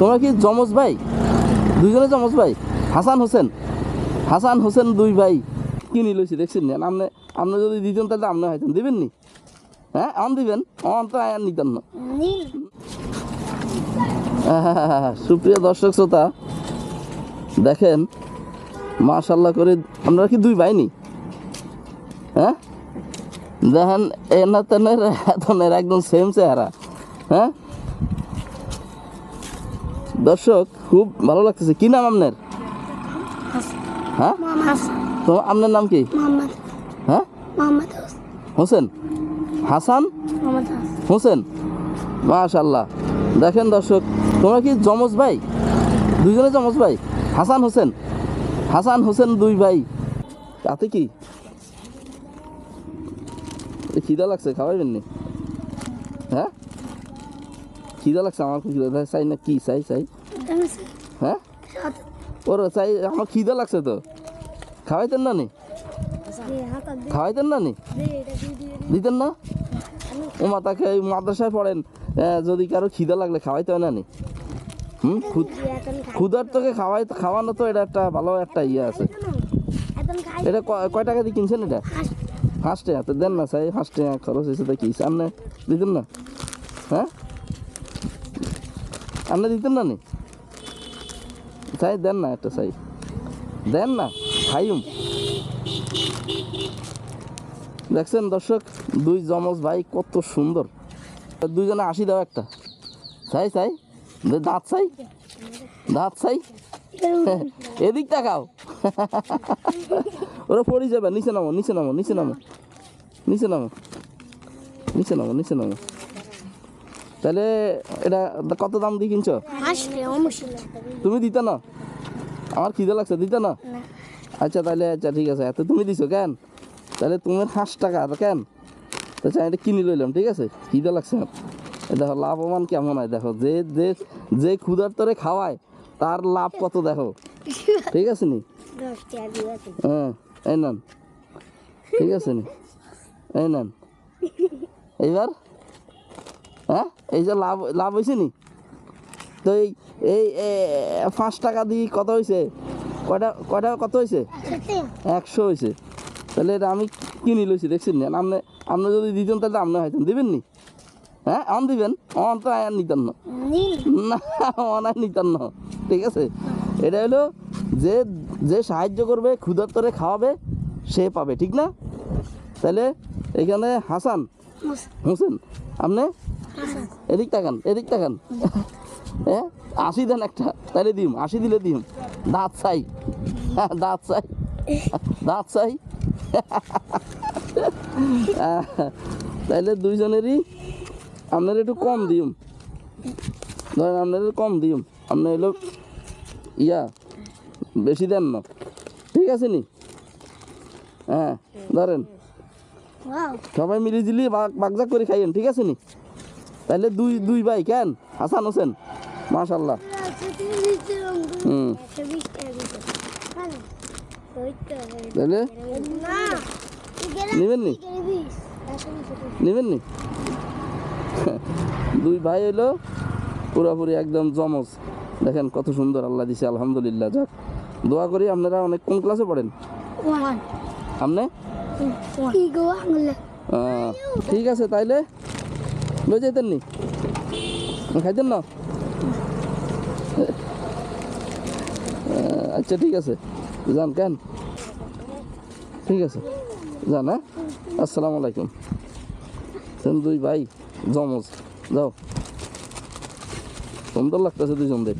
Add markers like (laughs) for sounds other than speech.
তোমরা কি যমজ ভাই? দুইজনে যমজ ভাই? হাসান হোসেন। হাসান হোসেন দুই ভাই। কিনি লইছি দেখছেন না? আপনি আপনি যদি দিতেন তাহলে আপনি হয়তেন দিবেন নি? হ্যাঁ আম দিবেন? অন তো আয়ার নিতেন না। (laughs) সুপ্রিয় দর্শক শ্রোতা দেখেন মাশাল্লাহ করে আপনারা কি দুই ভাই নি? হ্যাঁ? দেখেন এনা তেনের এতনের একদম সেম চেহারা। হ্যাঁ? দর্শক খুব ভালো লাগতেছে। কি নাম আপনার? হ্যাঁ? তো আপনার নাম কি? হ্যাঁ? হোসেন? হাসান? হোসেন? মাশাল্লাহ দেখেন দর্শক তোমরা কি যমজ ভাই? দুইজনে যমজ ভাই? হাসান হোসেন? হাসান হোসেন দুই ভাই। তাতে কি? খিদা লাগছে খাওয়াইবেন নি হ্যাঁ? খিদা লাগছে আমার খুব খিদা চাই না কি? চাই চাই। হ্যাঁ? ওর চাই, আমার খিদা লাগছে তো। খাওয়াইতেন না নি? খাওয়াইতেন না নি? দিতেন না? ও মা তাকে এই মাদ্রাসায় পড়েন যদি কারও খিদা লাগলে খাওয়াইতে হয় না নি? হুম? ক্ষুদ- ক্ষুধার তোকে খাওয়াই খাওয়ানো তো এটা একটা ভালো একটা ইয়ে আছে। এটা কয় টাকা দিয়ে কিনছেন এটা? হাঁস টাকা। তো দেন না চাই হাঁস টাকা খরচ হয়েছে তো কি? সামনে দিতেন না? হ্যাঁ? আপনি দিতেন না নি? চাই, দেন না একটা চাই। দেন না, খাইম। দেখছেন দর্শক, দুই জমজ ভাই কত সুন্দর। দুইজনে আসি দাও একটা। চাই চাই। দাঁত চাই। দাঁত চাই। এদিক তাকাও। ওরা পড়ে যাবে নিচে নামো নিচে নামো নিচে নামো নিচে নামো নিচে নামো নিচে নামো। তাহলে এটা কত দাম দিয়ে কিনছো? তুমি দিতে না? আমার খিদে লাগছে দিতে না? আচ্ছা তাহলে আচ্ছা ঠিক আছে এত তুমি দিছো কেন? তাহলে তোমার হাঁস টাকা তো কেন? তো আচ্ছা এটা কিনে লইলাম ঠিক আছে? খিদে লাগছে দেখো লাভবান কেমন হয় দেখো যে যে যে ক্ষুধার তরে খাওয়ায় তার লাভ কত দেখো। ঠিক আছে নি? হ্যাঁ এই নেন। ঠিক আছে নি? এই নেন। এইবার? হ্যাঁ? এই যে লাভ লাভ হয়েছে নি? তো এই এই পাঁচ টাকা দিয়ে কত হয়েছে কয়টা কয়টা কত হয়েছে একশো হয়েছে তাহলে এটা আমি কিনি লইছি দেখছেন না? আপনি আপনি যদি দিতেন তাহলে আপনি হয়তেন দিবেন নি? হ্যাঁ অন দিবেন। অন তো আয়ার নিতেন না। নীল না অনায় নিতেন না ঠিক আছে? এটা হলো যে যে সাহায্য করবে ক্ষুধার তরে খাওয়াবে সে পাবে। ঠিক না? তাহলে এখানে হাসান হোসেন আপনি এদিক তাকান এদিক তাকান। হ্যাঁ আশি দেন একটা তাহলে দিম আশি দিলে দিম। দাঁত চাই দাঁত চাই দাঁত চাই। তাহলে দুইজনেরই আপনার একটু কম দিম। ধরেন আপনার কম দিম। আপনার হলো ইয়া বেশি দেন না। ঠিক আছে নি? হ্যাঁ ধরেন। সবাই মিলে জিলি বাগজাগ করে খাইয়েন ঠিক আছে নি? তাহলে দুই দুই ভাই কেন? হাসান হোসেন? মাশাল্লাহ হুম। তাহলে নেবেন নি? নেবেন নি? (laughs) দুই ভাই হইল পুরোপুরি একদম জমজ। দেখেন কত সুন্দর আল্লাহ দিছে আলহামদুলিল্লাহ। যাক দোয়া করি আপনারা অনেক কোন ক্লাসে পড়েন? আপনি ঠিক আছে তাইলে। লই যাইতেন নি? খাইতেন না? আচ্ছা ঠিক আছে। যান, কেন? ঠিক আছে। যান হ্যাঁ? আসসালামু আলাইকুম। দুই ভাই জমজ যাও। সুন্দর লাগতেছে দুইজনদের।